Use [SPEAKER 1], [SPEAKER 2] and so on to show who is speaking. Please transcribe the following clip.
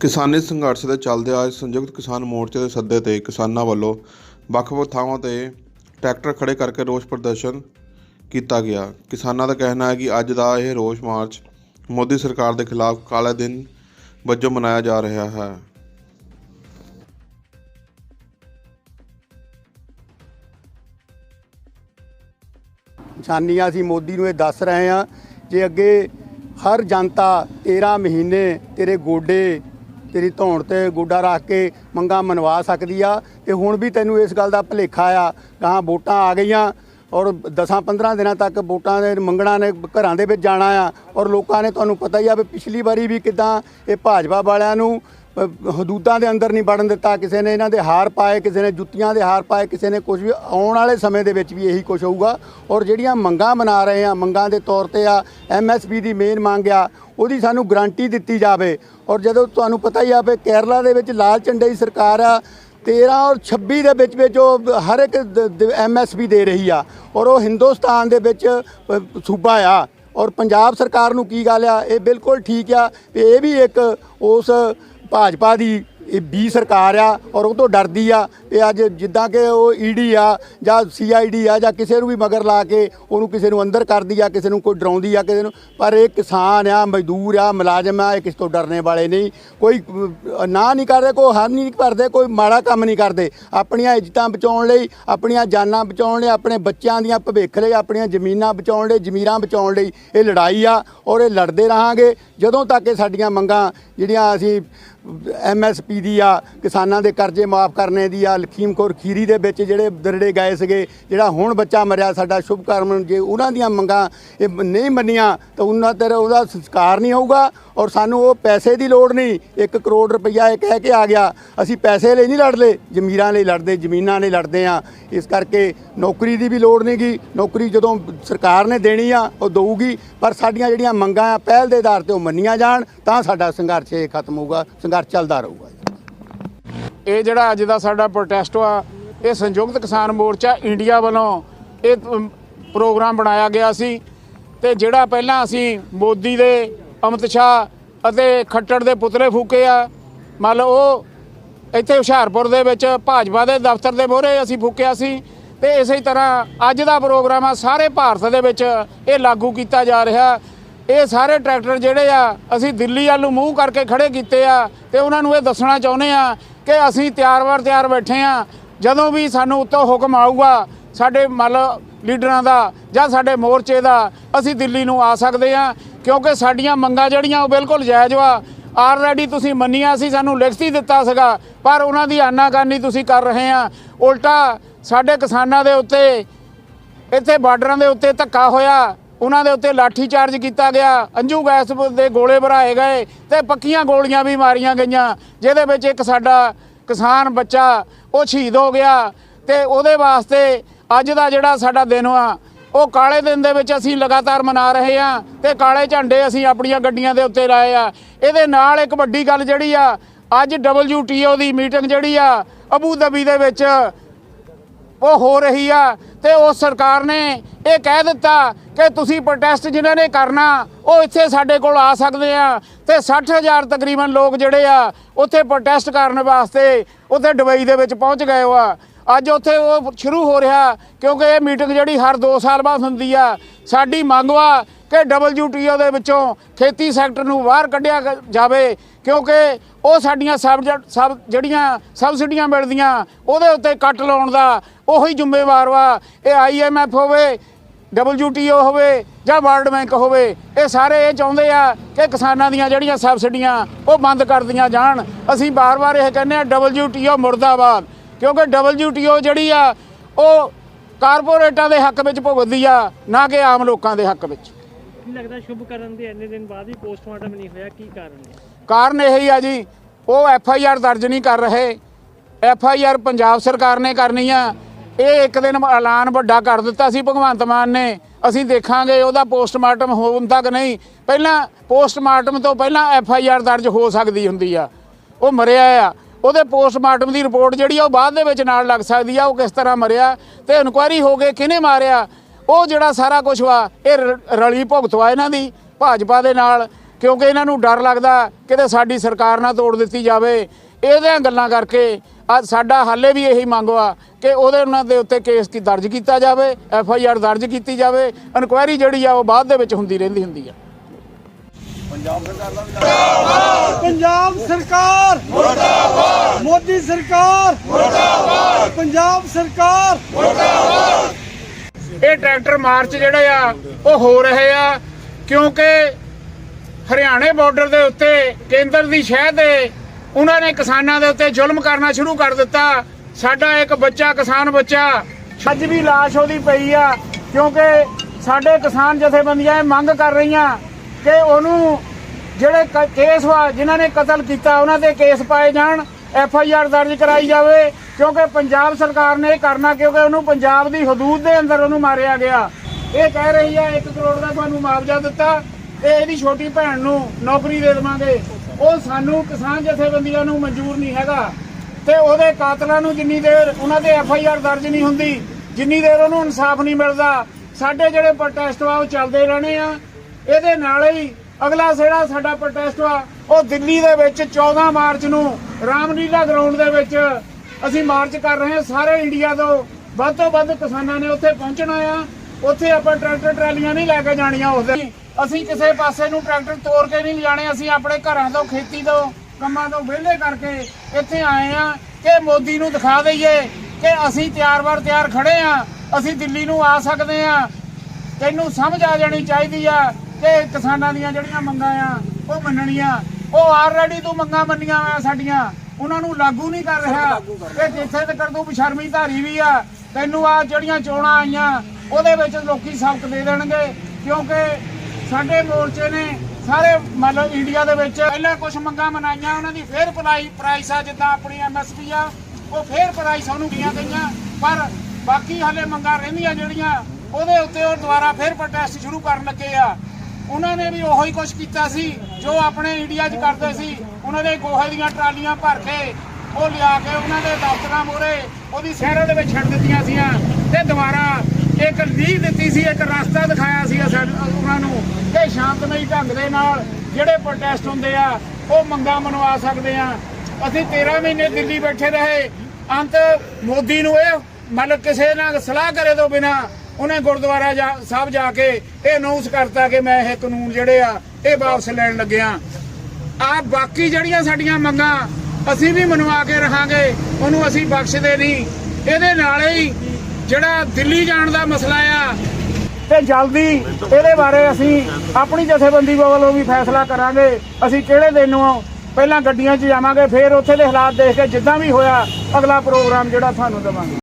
[SPEAKER 1] ਕਿਸਾਨੀ ਸੰਘਰਸ਼ ਦੇ ਚੱਲਦਿਆਂ ਅੱਜ ਸੰਯੁਕਤ ਕਿਸਾਨ ਮੋਰਚੇ ਦੇ ਸੱਦੇ ਤੇ ਕਿਸਾਨਾਂ ਵੱਲੋਂ ਵੱਖ-ਵੱਖ ਥਾਵਾਂ ਤੇ ਟਰੈਕਟਰ ਖੜੇ ਕਰਕੇ ਰੋਸ ਪ੍ਰਦਰਸ਼ਨ ਕੀਤਾ ਗਿਆ। ਕਿਸਾਨਾਂ ਦਾ ਕਹਿਣਾ ਹੈ ਕਿ ਅੱਜ ਦਾ ਇਹ ਰੋਸ ਮਾਰਚ ਮੋਦੀ ਸਰਕਾਰ ਦੇ ਖਿਲਾਫ ਕਾਲੇ ਦਿਨ ਵਜੋਂ ਮਨਾਇਆ ਜਾ ਰਿਹਾ ਹੈ।
[SPEAKER 2] ਨਿਸ਼ਾਨੀਆਂ ਅਸੀਂ ਮੋਦੀ ਨੂੰ ਇਹ ਦੱਸ ਰਹੇ ਹਾਂ, ਜੇ ਅੱਗੇ ਹਰ ਜਨਤਾ 13 ਮਹੀਨੇ ਤੇਰੇ ਗੋਡੇ ਤੇਰੀ ਧੌਣ ਤੇ ਗੋਡਾ ਰੱਖ ਕੇ ਮੰਗਾ ਮਨਵਾ ਸਕਦੀ ਆ ਤੇ ਹੁਣ ਵੀ ਤੈਨੂੰ ਇਸ ਗੱਲ ਦਾ ਭੁਲੇਖਾ ਆ ਗਾਂ ਵੋਟਾਂ ਆ ਗਈਆਂ ਔਰ 10-15 ਦਿਨਾਂ ਤੱਕ ਵੋਟਾਂ ਦੇ ਮੰਗਣਾ ਨੇ ਘਰਾਂ ਦੇ ਵਿੱਚ ਜਾਣਾ ਆ ਔਰ ਲੋਕਾਂ ਨੇ ਤੁਹਾਨੂੰ ਪਤਾ ਹੀ ਆ ਵੀ ਪਿਛਲੀ ਵਾਰੀ ਵੀ ਕਿਦਾਂ ਇਹ ਭਾਜਪਾ ਵਾਲਿਆਂ ਨੂੰ ਅ, ਹਦੂਦਾਂ ਦੇ ਅੰਦਰ ਨਹੀਂ ਵੜਨ ਦਿੱਤਾ ਕਿਸੇ ਨੇ ਇਹਨਾਂ ਦੇ ਹਾਰ ਪਾਏ ਕਿਸੇ ਨੇ ਜੁੱਤੀਆਂ ਦੇ ਹਾਰ ਪਾਏ ਕਿਸੇ ਨੇ ਕੁਝ ਵੀ ਆਉਣ ਵਾਲੇ ਸਮੇਂ ਦੇ ਵਿੱਚ ਵੀ ਇਹੀ ਕੁਝ ਹੋਊਗਾ ਔਰ ਜਿਹੜੀਆਂ ਮੰਗਾਂ ਮਨਾ ਰਹੇ ਆ ਮੰਗਾਂ ਦੇ ਤੌਰ ਤੇ ਆ ਐਮਐਸਪੀ ਦੀ ਮੇਨ ਮੰਗ ਆ ਉਹਦੀ ਸਾਨੂੰ ਗਰੰਟੀ ਦਿੱਤੀ ਜਾਵੇ। ਔਰ ਜਦੋਂ ਤੁਹਾਨੂੰ ਪਤਾ ਹੀ ਆ ਵੀ ਕੇਰਲਾ ਦੇ ਵਿੱਚ ਲਾਲ ਝੰਡੇ ਦੀ ਸਰਕਾਰ ਆ 13 ਔਰ 26 ਦੇ ਵਿੱਚ ਵਿੱਚ ਉਹ ਹਰ ਇੱਕ ਐਮਐਸਪੀ ਦੇ ਰਹੀ ਆ। ਔਰ ਉਹ ਹਿੰਦੁਸਤਾਨ ਦੇ ਵਿੱਚ ਸੂਬਾ ਆ। ਔਰ ਪੰਜਾਬ ਸਰਕਾਰ ਨੂੰ ਕੀ ਗੱਲ ਆ? ਇਹ ਬਿਲਕੁਲ ਠੀਕ ਆ ਵੀ ਇਹ ਵੀ ਇੱਕ ਉਸ ਭਾਜਪਾ ਦੀ ਇਹ ਬੀ ਸਰਕਾਰ ਆ ਔਰ ਉਹ ਤੋਂ ਡਰਦੀ ਆ। ਇਹ ਅੱਜ ਜਿੱਦਾਂ ਕਿ ਉਹ ਈਡੀ ਆ ਜਾਂ ਸੀਆਈਡੀ ਆ ਜਾਂ ਕਿਸੇ ਨੂੰ ਵੀ ਮਗਰ ਲਾ ਕੇ ਉਹਨੂੰ ਕਿਸੇ ਨੂੰ ਅੰਦਰ ਕਰਦੀ ਆ, ਕਿਸੇ ਨੂੰ ਕੋਈ ਡਰਾਉਂਦੀ ਆ, ਕਿਸੇ ਨੂੰ। ਪਰ ਇਹ ਕਿਸਾਨ ਆ, ਮਜ਼ਦੂਰ ਆ, ਮੁਲਾਜ਼ਮ ਆ, ਇਹ ਕਿਸ ਤੋਂ ਡਰਨੇ ਵਾਲੇ ਨਹੀਂ। ਕੋਈ ਨਾ ਨਹੀਂ ਕਰਦੇ, ਕੋਈ ਹਰ ਨਹੀਂ ਕਰਦੇ, ਕੋਈ ਮਾੜਾ ਕੰਮ ਨਹੀਂ ਕਰਦੇ। ਆਪਣੀਆਂ ਇੱਜ਼ਤਾਂ ਬਚਾਉਣ ਲਈ, ਆਪਣੀਆਂ ਜਾਨਾਂ ਬਚਾਉਣ ਲਈ, ਆਪਣੇ ਬੱਚਿਆਂ ਦੀਆਂ ਭਵਿੱਖ ਲਈ, ਆਪਣੀਆਂ ਜ਼ਮੀਨਾਂ ਬਚਾਉਣ ਲਈ, ਜ਼ਮੀਰਾਂ ਬਚਾਉਣ ਲਈ ਇਹ ਲੜਾਈ ਆ ਔਰ ਇਹ ਲੜਦੇ ਰਹਾਂਗੇ। ਜਦੋਂ ਤੱਕ ਇਹ ਸਾਡੀਆਂ ਮੰਗਾਂ ਜਿਹੜੀਆਂ ਅਸੀਂ ਐਮਐਸਪੀ ਦੀ ਆ, ਕਿਸਾਨਾਂ ਦੇ ਕਰਜ਼ੇ ਮਾਫ ਕਰਨੇ ਦੀ ਆ ਲਖੀਮਪੁਰ ਖੀਰੀ ਦੇ ਵਿੱਚ ਜਿਹੜੇ ਦਰੜੇ ਗਏ ਸੀਗੇ, ਜਿਹੜਾ ਹੁਣ ਬੱਚਾ ਮਰਿਆ ਸਾਡਾ ਸ਼ੁਭਕਰਮ ਜੇ ਉਹਨਾਂ ਦੀਆਂ ਮੰਗਾਂ ਇਹ ਨਹੀਂ ਮੰਨੀਆਂ, ਤਾਂ ਉਹਨਾਂ ਤੇ ਉਹਦਾ ਸੰਸਕਾਰ ਨਹੀਂ ਹੋਊਗਾ ਔਰ ਸਾਨੂੰ ਉਹ ਪੈਸੇ ਦੀ ਲੋੜ ਨਹੀਂ। 1 ਕਰੋੜ ਰੁਪਈਆ ਇਹ ਕਹਿ ਕੇ ਆ ਗਿਆ, ਅਸੀਂ ਪੈਸੇ ਲਈ ਨਹੀਂ ਲੜਦੇ, ਜ਼ਮੀਰਾਂ ਲਈ ਲੜਦੇ, ਜ਼ਮੀਨਾਂ ਲਈ ਲੜਦੇ ਆ ਇਸ ਕਰਕੇ ਨੌਕਰੀ ਦੀ ਵੀ ਲੋੜ ਨਹੀਂ ਨਹੀਂਗੀ, ਨੌਕਰੀ ਜਦੋਂ ਸਰਕਾਰ ਨੇ ਦੇਣੀ ਆ, ਉਹ ਦਊਗੀ, ਪਰ ਸਾਡੀਆਂ ਜਿਹੜੀਆਂ ਮੰਗਾਂ ਆ, ਪਹਿਲ ਦੇ ਆਧਾਰ ਤੇ ਉਹ ਮੰਨੀਆਂ ਜਾਣ, ਤਾਂ ਸਾਡਾ ਸੰਘਰਸ਼ ਇਹ ਖਤਮ ਹੋਊਗਾ। ਸੰਘਰਸ਼ ਚੱਲਦਾ ਰਹੂਗਾ
[SPEAKER 3] ਇਹ ਜਿਹੜਾ ਅੱਜ ਦਾ ਸਾਡਾ ਪ੍ਰੋਟੈਸਟ ਆ ਇਹ ਸੰਯੁਕਤ ਕਿਸਾਨ ਮੋਰਚਾ ਇੰਡੀਆ ਵੱਲੋਂ ਇਹ ਪ੍ਰੋਗਰਾਮ ਬਣਾਇਆ ਗਿਆ ਸੀ ਤੇ ਜਿਹੜਾ ਪਹਿਲਾਂ ਅਸੀਂ ਮੋਦੀ ਦੇ, ਅਮਿਤ ਸ਼ਾਹ ਅਤੇ ਖੱਟੜ ਦੇ ਪੁਤਲੇ ਫੂਕੇ ਆ, ਮੰਨ ਲਓ ਉਹ ਇੱਥੇ ਹੁਸ਼ਿਆਰਪੁਰ ਦੇ ਵਿੱਚ ਭਾਜਪਾ ਦੇ ਦਫ਼ਤਰ ਦੇ ਮੋਹਰੇ ਅਸੀਂ ਫੂਕਿਆ ਸੀ ਤੇ ਇਸੇ ਤਰ੍ਹਾਂ ਅੱਜ ਦਾ ਪ੍ਰੋਗਰਾਮ ਆ, ਸਾਰੇ ਭਾਰਤ ਦੇ ਵਿੱਚ ਇਹ ਲਾਗੂ ਕੀਤਾ ਜਾ ਰਿਹਾ ਇਹ ਸਾਰੇ ਟਰੈਕਟਰ ਜਿਹੜੇ ਆ, ਅਸੀਂ ਦਿੱਲੀ ਵੱਲ ਨੂੰ ਮੂੰਹ ਕਰਕੇ ਖੜੇ ਕੀਤੇ ਆ ਤੇ ਉਹਨਾਂ ਨੂੰ ਇਹ ਦੱਸਣਾ ਚਾਹੁੰਦੇ ਆ ਕਿ ਅਸੀਂ ਤਿਆਰ ਵਾਰ ਤਿਆਰ ਬੈਠੇ ਆ। ਜਦੋਂ ਵੀ ਸਾਨੂੰ ਉੱਤੋਂ ਹੁਕਮ ਆਊਗਾ, ਸਾਡੇ ਮਲ ਲੀਡਰਾਂ ਦਾ ਜਾਂ ਸਾਡੇ ਮੋਰਚੇ ਦਾ, ਅਸੀਂ ਦਿੱਲੀ ਨੂੰ ਆ ਸਕਦੇ ਆ, ਕਿਉਂਕਿ ਸਾਡੀਆਂ ਮੰਗਾਂ ਜਿਹੜੀਆਂ ਉਹ ਬਿਲਕੁਲ ਜਾਇਜ਼ ਵਾ। ਆਲਰੇਡੀ ਤੁਸੀਂ ਮੰਨੀਆਂ ਸੀ, ਸਾਨੂੰ ਲਿਖਤੀ ਦਿੱਤਾ ਸੀਗਾ, ਪਰ ਉਹਨਾਂ ਦੀ ਆਨਾਕਾਨੀ ਤੁਸੀਂ ਕਰ ਰਹੇ ਆ। ਉਲਟਾ ਸਾਡੇ ਕਿਸਾਨਾਂ ਦੇ ਉੱਤੇ, ਇੱਥੇ ਬਾਰਡਰਾਂ ਦੇ ਉੱਤੇ ਧੱਕਾ ਹੋਇਆ। ਉਹਨਾਂ ਦੇ ਉੱਤੇ ਲਾਠੀ ਚਾਰਜ ਕੀਤਾ ਗਿਆ। ਅੰਜੂ ਗੈਸ ਦੇ ਗੋਲੇ ਭਰਾਏ ਗਏ ਤੇ ਪੱਕੀਆਂ ਗੋਲੀਆਂ ਵੀ ਮਾਰੀਆਂ ਗਈਆਂ, ਜਿਹਦੇ ਵਿੱਚ ਇੱਕ ਸਾਡਾ ਕਿਸਾਨ ਬੱਚਾ, ਉਹ ਸ਼ਹੀਦ ਹੋ ਗਿਆ ਤੇ ਉਹਦੇ ਵਾਸਤੇ ਅੱਜ ਦਾ ਜਿਹੜਾ ਸਾਡਾ ਦਿਨ ਆ, ਉਹ ਕਾਲੇ ਦਿਨ ਦੇ ਵਿੱਚ ਅਸੀਂ ਲਗਾਤਾਰ ਮਨਾ ਰਹੇ ਆ ਤੇ ਕਾਲੇ ਝੰਡੇ ਅਸੀਂ ਆਪਣੀਆਂ ਗੱਡੀਆਂ ਦੇ ਉੱਤੇ ਲਾਏ ਆ। ਇਹਦੇ ਨਾਲ ਇੱਕ ਵੱਡੀ ਗੱਲ ਜਿਹੜੀ ਆ, ਅੱਜ WTO ਦੀ ਮੀਟਿੰਗ ਜਿਹੜੀ ਆ, ਅਬੂ ਧਾਬੀ ਦੇ ਵਿੱਚ ਉਹ ਹੋ ਰਹੀ ਆ। ਤੇ ਉਹ ਸਰਕਾਰ ਨੇ ਇਹ ਕਹਿ ਦਿੱਤਾ ਕਿ ਤੁਸੀਂ ਪ੍ਰੋਟੈਸਟ ਜਿਨ੍ਹਾਂ ਨੇ ਕਰਨਾ, ਉਹ ਇੱਥੇ ਸਾਡੇ ਕੋਲ ਆ ਸਕਦੇ ਆ। ਤੇ 60000 ਤਕਰੀਬਨ ਲੋਕ ਜਿਹੜੇ ਆ, ਉੱਥੇ ਪ੍ਰੋਟੈਸਟ ਕਰਨ ਵਾਸਤੇ ਉੱਥੇ ਦੁਬਈ ਦੇ ਵਿੱਚ ਪਹੁੰਚ ਗਏ ਆ। ਅੱਜ ਉੱਥੇ ਉਹ ਸ਼ੁਰੂ ਹੋ ਰਿਹਾ, ਕਿਉਂਕਿ ਇਹ ਮੀਟਿੰਗ ਜਿਹੜੀ ਹਰ 2 ਸਾਲ ਬਾਅਦ ਹੁੰਦੀ ਆ। ਸਾਡੀ ਮੰਗ ਵਾ ਕਿ WTO ਦੇ ਵਿੱਚੋਂ ਖੇਤੀ ਸੈਕਟਰ ਨੂੰ ਬਾਹਰ ਕੱਢਿਆ ਗ- ਜਾਵੇ, ਕਿਉਂਕਿ ਉਹ ਸਾਡੀਆਂ ਸਬ ਸਬ ਜਿਹੜੀਆਂ ਸਬਸਿਡੀਆਂ ਮਿਲਦੀਆਂ, ਉਹਦੇ ਉੱਤੇ ਕੱਟ ਲਾਉਣ ਦਾ ਉਹੀ ਜ਼ਿੰਮੇਵਾਰ ਵਾ। ਇਹ IMF ਹੋਵੇ WTO ਹੋਵੇ ਜਾਂ ਵਰਲਡ ਬੈਂਕ ਹੋਵੇ, ਇਹ ਸਾਰੇ ਇਹ ਚਾਹੁੰਦੇ ਆ ਕਿ ਕਿਸਾਨਾਂ ਦੀਆਂ ਜਿਹੜੀਆਂ ਸਬਸਿਡੀਆਂ ਉਹ ਬੰਦ ਕਰਦੀਆਂ ਜਾਣ। ਅਸੀਂ ਬਾਰ-ਬਾਰ ਇਹ ਕਹਿੰਦੇ ਆ WTO ਮੁਰਦਾਬਾਦ। ਕਿਉਂਕਿ WTO ਜਿਹੜੀ ਆ ਉਹ ਕਾਰਪੋਰੇਟਾਂ ਦੇ ਹੱਕ ਵਿੱਚ ਭੁਗਤਦੀ ਆ ਨਾ ਕਿ ਆਮ ਲੋਕਾਂ ਦੇ ਹੱਕ ਵਿੱਚ।
[SPEAKER 4] ਲੱਗਦਾ ਸ਼ੁਭ ਕਰਨ ਦੇ ਇੰਨੇ ਦਿਨ ਬਾਅਦ ਵੀ ਪੋਸਟਮਾਰਟਮ ਨਹੀਂ ਹੋਇਆ? ਕੀ ਕਾਰਨ ਹੈ?
[SPEAKER 3] ਕਾਰਨ ਇਹ ਹੀ ਆ ਜੀ ਉਹ ਐਫ ਆਈ ਆਰ ਦਰਜ ਨਹੀਂ ਕਰ ਰਹੇ। ਐਫ ਆਈ ਆਰ ਪੰਜਾਬ ਸਰਕਾਰ ਨੇ ਕਰਨੀ ਆ। ਇਹ ਇੱਕ ਦਿਨ ਐਲਾਨ ਵੱਡਾ ਕਰ ਦਿੱਤਾ ਸੀ ਭਗਵੰਤ ਮਾਨ ਨੇ। ਅਸੀਂ ਦੇਖਾਂਗੇ ਉਹਦਾ ਪੋਸਟਮਾਰਟਮ ਹੋਣ ਤੱਕ ਨਹੀਂ। ਪਹਿਲਾਂ ਪੋਸਟਮਾਰਟਮ ਤੋਂ ਪਹਿਲਾਂ ਐਫ ਆਈ ਆਰ ਦਰਜ ਹੋ ਸਕਦੀ ਹੁੰਦੀ ਆ। ਉਹ ਮਰਿਆ ਆ। ਉਹਦੇ ਪੋਸਟਮਾਰਟਮ ਦੀ ਰਿਪੋਰਟ ਜਿਹੜੀ ਆ ਉਹ ਬਾਅਦ ਦੇ ਵਿੱਚ ਨਾਲ ਲੱਗ ਸਕਦੀ ਆ ਉਹ ਕਿਸ ਤਰ੍ਹਾਂ ਮਰਿਆ ਤੇ ਇਨਕੁਆਇਰੀ ਹੋ ਕੇ ਕਿਹਨੇ ਮਾਰਿਆ ਉਹ ਜਿਹੜਾ ਸਾਰਾ ਕੁਝ ਵਾ ਇਹ ਰਲੀ ਭੁਗਤ ਵਾ ਇਹਨਾਂ ਦੀ ਭਾਜਪਾ ਦੇ ਨਾਲ ਕਿਉਂਕਿ ਇਹਨਾਂ ਨੂੰ ਡਰ ਲੱਗਦਾ ਕਿਤੇ ਸਾਡੀ ਸਰਕਾਰ ਨਾ ਤੋੜ ਦਿੱਤੀ ਜਾਵੇ। ਇਹਦੀਆਂ ਗੱਲਾਂ ਕਰਕੇ ਅੱਜ ਸਾਡਾ ਹਾਲੇ ਵੀ ਇਹੀ ਮੰਗ ਆ ਕਿ ਉਹਦੇ ਉਹਨਾਂ ਦੇ ਉੱਤੇ ਕੇਸ ਕੀ ਦਰਜ ਕੀਤਾ ਜਾਵੇ ਐਫ ਆਈ ਆਰ ਦਰਜ ਕੀਤੀ ਜਾਵੇ ਇਨਕੁਆਇਰੀ ਜਿਹੜੀ ਆ ਉਹ ਬਾਅਦ ਦੇ ਵਿੱਚ ਹੁੰਦੀ ਰਹਿੰਦੀ ਹੁੰਦੀ ਆ।
[SPEAKER 5] ਪੰਜਾਬ ਸਰਕਾਰ! ਮੁਰਦਾਬਾਦ ਮੋਦੀ ਸਰਕਾਰ ਮੁਰਦਾਬਾਦ ਪੰਜਾਬ ਸਰਕਾਰ।
[SPEAKER 3] ਇਹ ਟਰੈਕਟਰ ਮਾਰਚ ਜਿਹੜੇ ਆ, ਉਹ ਹੋ ਰਹੇ ਆ, ਕਿਉਂਕਿ ਹਰਿਆਣੇ ਬਾਰਡਰ ਦੇ ਉੱਤੇ, ਕੇਂਦਰ ਦੀ ਸ਼ਹਿ ਤੇ ਉਹਨਾਂ ਨੇ ਕਿਸਾਨਾਂ ਦੇ ਉੱਤੇ ਜ਼ੁਲਮ ਕਰਨਾ ਸ਼ੁਰੂ ਕਰ ਦਿੱਤਾ। ਸਾਡਾ ਇੱਕ ਬੱਚਾ, ਕਿਸਾਨ ਬੱਚਾ, ਅੱਜ ਵੀ ਲਾਸ਼ ਉਹਦੀ ਪਈ ਆ, ਕਿਉਂਕਿ ਸਾਡੇ ਕਿਸਾਨ ਜਥੇਬੰਦੀਆਂ ਇਹ ਮੰਗ ਕਰ ਰਹੀਆਂ ਕਿ ਉਹਨੂੰ ਜਿਹੜੇ ਕੇਸ ਵਾ, ਜਿਨ੍ਹਾਂ ਨੇ ਕਤਲ ਕੀਤਾ, ਉਹਨਾਂ ਤੇ ਕੇਸ ਪਾਏ ਜਾਣ। ਐਫ ਆਈ ਆਰ ਦਰਜ ਕਰਾਈ ਜਾਵੇ, ਕਿਉਂਕਿ ਪੰਜਾਬ ਸਰਕਾਰ ਨੇ ਇਹ ਕਰਨਾ, ਕਿਉਂਕਿ ਉਹਨੂੰ ਪੰਜਾਬ ਦੀ ਹਦੂਦ ਦੇ ਅੰਦਰ ਉਹਨੂੰ ਮਾਰਿਆ ਗਿਆ। ਇਹ ਕਹਿ ਰਹੀ ਆ 1 ਕਰੋੜ ਦਾ ਤੁਹਾਨੂੰ ਮੁਆਵਜ਼ਾ ਦਿੱਤਾ, ਤੇ ਇਹਦੀ ਛੋਟੀ ਭੈਣ ਨੂੰ ਨੌਕਰੀ ਦੇ ਦੇਵਾਂਗੇ। ਉਹ ਸਾਨੂੰ ਕਿਸਾਨ ਜਥੇਬੰਦੀਆਂ ਨੂੰ ਮਨਜ਼ੂਰ ਨਹੀਂ ਹੈਗਾ। ਤੇ ਉਹਦੇ ਕਾਤਲਾਂ ਨੂੰ ਜਿੰਨੀ ਦੇਰ ਉਹਨਾਂ ਤੇ ਐਫ ਆਈ ਆਰ ਦਰਜ ਨਹੀਂ ਹੁੰਦੀ, ਜਿੰਨੀ ਦੇਰ ਉਹਨੂੰ ਇਨਸਾਫ ਨਹੀਂ ਮਿਲਦਾ, ਸਾਡੇ ਜਿਹੜੇ ਪ੍ਰੋਟੈਸਟ ਆ, ਉਹ ਚੱਲਦੇ ਰਹਿਣੇ ਆ। ਇਹਦੇ ਨਾਲ ਹੀ ਅਗਲਾ ਜਿਹੜਾ ਸਾਡਾ ਪ੍ਰੋਟੈਸਟ ਆ। ਉਹ ਦਿੱਲੀ ਦੇ ਵਿੱਚ 14 ਮਾਰਚ ਨੂੰ ਰਾਮਲੀਲਾ ਗਰਾਊਂਡ ਦੇ ਵਿੱਚ ਅਸੀਂ ਮਾਰਚ ਕਰ ਰਹੇ ਹਾਂ। ਸਾਰੇ ਇੰਡੀਆ ਤੋਂ ਵੱਧ ਤੋਂ ਵੱਧ ਕਿਸਾਨਾਂ ਨੇ ਉੱਥੇ ਪਹੁੰਚਣਾ ਆ। ਉੱਥੇ ਆਪਾਂ ਟਰੈਕਟਰ ਟਰਾਲੀਆਂ ਨਹੀਂ ਲੈ ਕੇ ਜਾਣੀਆਂ ਉਸ ਦਿਨ। ਅਸੀਂ ਕਿਸੇ ਪਾਸੇ ਨੂੰ ਟਰੈਕਟਰ ਤੋੜ ਕੇ ਨਹੀਂ ਜਾਣੇ ਅਸੀਂ ਆਪਣੇ ਘਰਾਂ ਤੋਂ, ਖੇਤੀ ਤੋਂ, ਕੰਮਾਂ ਤੋਂ ਵਿਹਲੇ ਕਰਕੇ ਇੱਥੇ ਆਏ ਆ ਕਿ ਮੋਦੀ ਨੂੰ ਦਿਖਾ ਦਈਏ ਕਿ ਅਸੀਂ ਤਿਆਰ ਵਾਰ ਤਿਆਰ ਖੜੇ ਆ ਅਸੀਂ ਦਿੱਲੀ ਨੂੰ ਆ ਸਕਦੇ ਆ ਤੈਨੂੰ ਸਮਝ ਆ ਜਾਣੀ ਚਾਹੀਦੀ ਆ ਕਿ ਕਿਸਾਨਾਂ ਦੀਆਂ ਜਿਹੜੀਆਂ ਮੰਗਾਂ ਆ, ਉਹ ਮੰਨਣੀਆਂ। ਉਹ ਆਲਰੇਡੀ ਤੂੰ ਮੰਗਾਂ ਮੰਨੀਆਂ ਆ ਸਾਡੀਆਂ। ਉਹਨਾਂ ਨੂੰ ਲਾਗੂ ਨਹੀਂ ਕਰ ਰਿਹਾ। ਕਿ ਜਿੱਥੇ ਤੱਕ ਤੂੰ ਬਸ਼ਰਮੀ ਧਾਰੀ ਵੀ ਆ ਤੈਨੂੰ ਆ ਜਿਹੜੀਆਂ ਚੋਣਾਂ ਆਈਆਂ ਉਹਦੇ ਵਿੱਚ ਲੋਕੀ ਸਬਕ ਦੇ ਦੇਣਗੇ। ਕਿਉਂਕਿ ਸਾਡੇ ਮੋਰਚੇ ਨੇ ਸਾਰੇ ਮੰਨ ਲਓ ਇੰਡੀਆ ਦੇ ਵਿੱਚ ਪਹਿਲਾਂ ਕੁਝ ਮੰਗਾਂ ਮਨਾਈਆਂ ਉਹਨਾਂ ਦੀ ਫੇਰ ਪ੍ਰਾਈ ਪ੍ਰਾਈਸ ਆ ਜਿੱਦਾਂ ਆਪਣੀ ਐਮਐਸਪੀ ਆ ਉਹ ਫੇਰ ਪ੍ਰਾਈਸ ਉਹਨੂੰ ਦੀਆਂ ਗਈਆਂ। ਪਰ ਬਾਕੀ ਹਾਲੇ ਮੰਗਾਂ ਰਹਿੰਦੀਆਂ ਜਿਹੜੀਆਂ ਉਹਦੇ ਉੱਤੇ ਉਹ ਦੁਬਾਰਾ ਫੇਰ ਪ੍ਰੋਟੈਸਟ ਸ਼ੁਰੂ ਕਰਨ ਲੱਗੇ ਆ। ਉਹਨਾਂ ਨੇ ਵੀ ਉਹੀ ਕੁਝ ਕੀਤਾ ਸੀ, ਜੋ ਆਪਣੇ ਇੰਡੀਆ 'ਚ ਕਰਦੇ ਸੀ। ਉਹਨਾਂ ਦੇ ਗੋਹੇ ਦੀਆਂ ਟਰਾਲੀਆਂ ਭਰ ਕੇ ਉਹ ਲਿਆ ਕੇ ਉਹਨਾਂ ਦੇ ਦਫ਼ਤਰਾਂ ਮੂਹਰੇ ਉਹਦੀ ਸ਼ਹਿਰਾਂ ਦੇ ਵਿੱਚ ਛੱਡ ਦਿੱਤੀਆਂ ਸੀਆਂ ਤੇ ਦੁਬਾਰਾ ਇੱਕ ਲੀਹ ਦਿੱਤੀ ਸੀ, ਇੱਕ ਰਸਤਾ ਦਿਖਾਇਆ ਸੀ ਉਹਨਾਂ ਨੂੰ ਕਿ ਸ਼ਾਂਤਮਈ ਢੰਗ ਦੇ ਨਾਲ ਜਿਹੜੇ ਪ੍ਰੋਟੈਸਟ ਹੁੰਦੇ ਆ, ਉਹ ਮੰਗਾਂ ਮਨਵਾ ਸਕਦੇ ਆ। ਅਸੀਂ 13 ਮਹੀਨੇ ਦਿੱਲੀ ਬੈਠੇ ਰਹੇ। ਅੰਤ ਮੋਦੀ ਨੂੰ ਇਹ ਮਤਲਬ ਕਿਸੇ ਨਾਲ ਸਲਾਹ ਕਰੇ ਤੋਂ ਬਿਨਾ ਉਹਨੇ ਗੁਰਦੁਆਰਾ ਜਾ- ਸਾਹਿਬ ਜਾ ਕੇ ਇਹ ਅਨਾਉਂਸ ਕਰਤਾ ਕਿ ਮੈਂ ਇਹ ਕਾਨੂੰਨ ਜਿਹੜੇ ਆ, ਇਹ ਵਾਪਸ ਲੈਣ ਲੱਗਿਆ ਆ ਬਾਕੀ ਜਿਹੜੀਆਂ ਸਾਡੀਆਂ ਮੰਗਾਂ, ਅਸੀਂ ਵੀ ਮਨਵਾ ਕੇ ਰਹਾਂਗੇ, ਉਹਨੂੰ ਅਸੀਂ ਬਖਸ਼ਦੇ ਨਹੀਂ। ਇਹਦੇ ਨਾਲ ਹੀ ਜਿਹੜਾ ਦਿੱਲੀ ਜਾਣ ਦਾ ਮਸਲਾ ਆ, ਤੇ ਜਲਦੀ ਇਹਦੇ ਬਾਰੇ ਅਸੀਂ ਆਪਣੀ ਜਥੇਬੰਦੀ ਵੱਲੋਂ ਵੀ ਫੈਸਲਾ ਕਰਾਂਗੇ। ਅਸੀਂ ਕਿਹੜੇ ਦਿਨ ਨੂੰ ਪਹਿਲਾਂ ਗੱਡੀਆਂ 'ਚ ਜਾਵਾਂਗੇ, ਫਿਰ ਉੱਥੇ ਦੇ ਹਾਲਾਤ ਦੇਖ ਕੇ ਜਿੱਦਾਂ ਵੀ ਹੋਇਆ, ਅਗਲਾ ਪ੍ਰੋਗਰਾਮ ਜਿਹੜਾ ਤੁਹਾਨੂੰ ਦੇਵਾਂਗੇ।